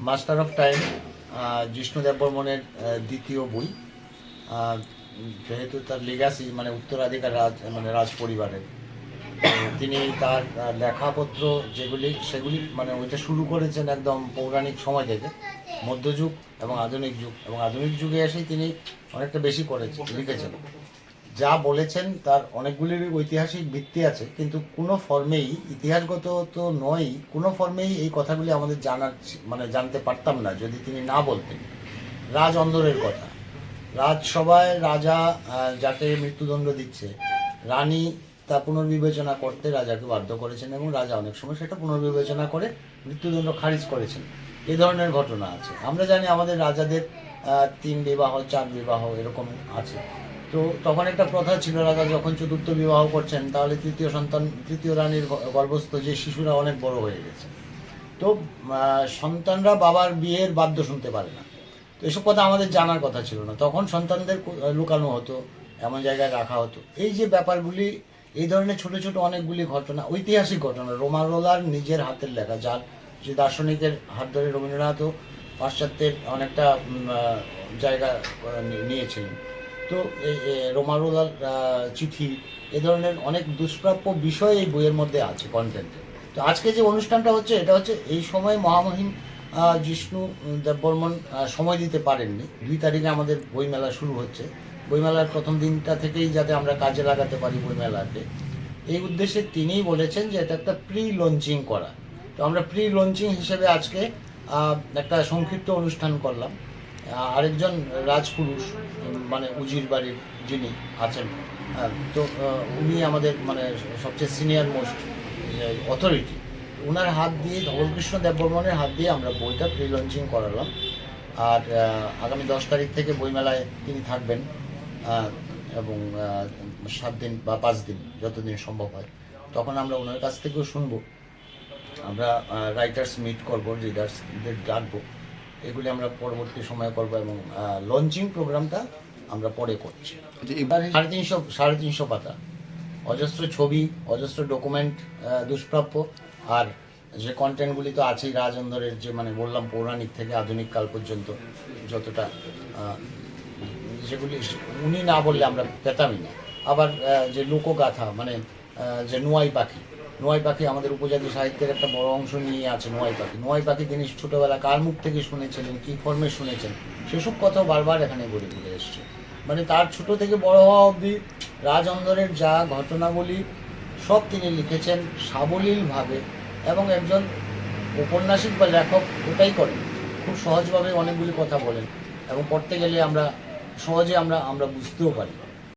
Master of time Jishnu দেববর্মনের দ্বিতীয় বই। যেহেতু তার লিগাসি মানে উত্তরাধিকার রাজ মানে রাজ পরিবারের। তিনি তার লেখাপত্র যেগুলি, সেগুলি মানে ওইটা শুরু করেছেন একদম পৌরাণিক সময় থেকে। মধ্যযুগ এবং আধুনিক যুগ। এবং আধুনিক যুগে এসেই তিনি অনেকটা বেশি করেছেন, লিখেছেন। যা বলেছেন তার অনেকগুলির ঐতিহাসিক ভিত্তি আছে, কিন্তু কোনো ফর্মেই, ইতিহাসগত তো নয়, কোনো ফর্মেই এই কথাগুলি আমাদের জানার মানে জানতে পারতাম না, যদি তিনি না বলতেন। রাজ অন্দরের কথা। রাজসভায় রাজা যাকে মৃত্যুদণ্ড দিচ্ছে, রানী তা পুনর্বিবেচনা করতে রাজাকে বাধ্য করেছেন এবং রাজা অনেক সময় সেটা পুনর্বিবেচনা করে মৃত্যুদণ্ড খারিজ করেছেন। এ ধরনের ঘটনা আছে। আমরা জানি আমাদের রাজাদের তিন বিবাহ, চার বিবাহ এরকম আছে। তো তখন একটা প্রথা ছিল, রাজা যখন চতুর্থ বিবাহ করছেন, তাহলে তৃতীয় সন্তান, তৃতীয় রানীর গর্ভস্থ যে শিশুরা অনেক বড় হয়ে গেছে। তো সন্তানরা বাবার বিয়ের বাদ্য শুনতে পারে না। তো এসব কথা আমাদের জানার কথা ছিল না। তখন সন্তানদের লুকানো হতো, এমন জায়গায় রাখা হতো। এই যে ব্যাপারগুলি, এই ধরনের ছোট ছোট অনেকগুলি ঘটনা, ঐতিহাসিক ঘটনা রোমারোলার নিজের হাতের লেখা, যার যে দার্শনিকের হাত ধরে রবীন্দ্রনাথও পাশ্চাত্যের অনেকটা জায়গা নিয়েছিলেন। তো রোমারোলার চিঠি, এ ধরনের অনেক দুষ্প্রাপ্য বিষয় এই বইয়ের মধ্যে আছে কন্টেন্টে তো আজকে যে অনুষ্ঠানটা হচ্ছে, এটা হচ্ছে এই সময় মহামহিম জিষ্ণু দেববর্মন সময় দিতে পারেননি। দুই তারিখে আমাদের বইমেলা শুরু হচ্ছে। বইমেলার প্রথম দিনটা থেকেই যাতে আমরা কাজে লাগাতে পারি বইমেলাকে। এই উদ্দেশ্যে তিনিই বলেছেন যে এটা একটা প্রি লঞ্চিং করা। তো আমরা প্রি লঞ্চিং হিসেবে আজকে একটা সংক্ষিপ্ত অনুষ্ঠান করলাম। আরেকজন রাজপুরুষ মানে উজির বাড়ির যিনি আছেন তো উনি আমাদের মানে সবচেয়ে সিনিয়র মোস্ট অথরিটি ওনার হাত দিয়ে ধবলকৃষ্ণ দেববর্মনের হাত দিয়ে আমরা বইটা প্রি লঞ্চিং করালাম। আর আগামী দশ তারিখ থেকে বইমেলায় তিনি থাকবেন এবং সাত দিন বা পাঁচ দিন যতদিন সম্ভব হয়। তখন আমরা ওনার কাছ থেকেও শুনব। আমরা রাইটার্স মিট করব রিডার্সদের ডাকবো। এগুলি আমরা পরবর্তী সময়ে করব এবং লঞ্চিং প্রোগ্রামটা আমরা পরে করছি। আচ্ছা, এবার সাড়ে তিনশো সাড়ে তিনশো পাতা। অজস্র ছবি অজস্র ডকুমেন্ট দুষ্প্রাপ্য আর যে কন্টেন্টগুলি তো আছেই রাজেন্দ্রের যে মানে বললাম পৌরাণিক থেকে আধুনিক কাল পর্যন্ত যতটা যেগুলি উনি না বললে আমরা পেতামই না। আবার যে লোকগাথা মানে যে নোয়াই পাখি নোয়াই পাখি আমাদের উপজাতি সাহিত্যের একটা বড় অংশ নিয়ে আছে নোয়াই পাখি। নোয়াই পাখি তিনি ছোটবেলা কার মুখ থেকে শুনেছিলেন, কী ফর্মে শুনেছেন? সেসব কথাও বারবার এখানে বলে ঘুরে এসছে। মানে তার ছোট থেকে বড় হওয়া অবধি রাজন্দরের যা ঘটনাবলী, সব তিনি লিখেছেন সাবলীলভাবে এবং একজন ঔপন্যাসিক বা লেখক ওটাই করেন। খুব সহজভাবে অনেকগুলি কথা বলেন এবং পড়তে গেলে আমরা সহজে আমরা আমরা বুঝতেও পারি।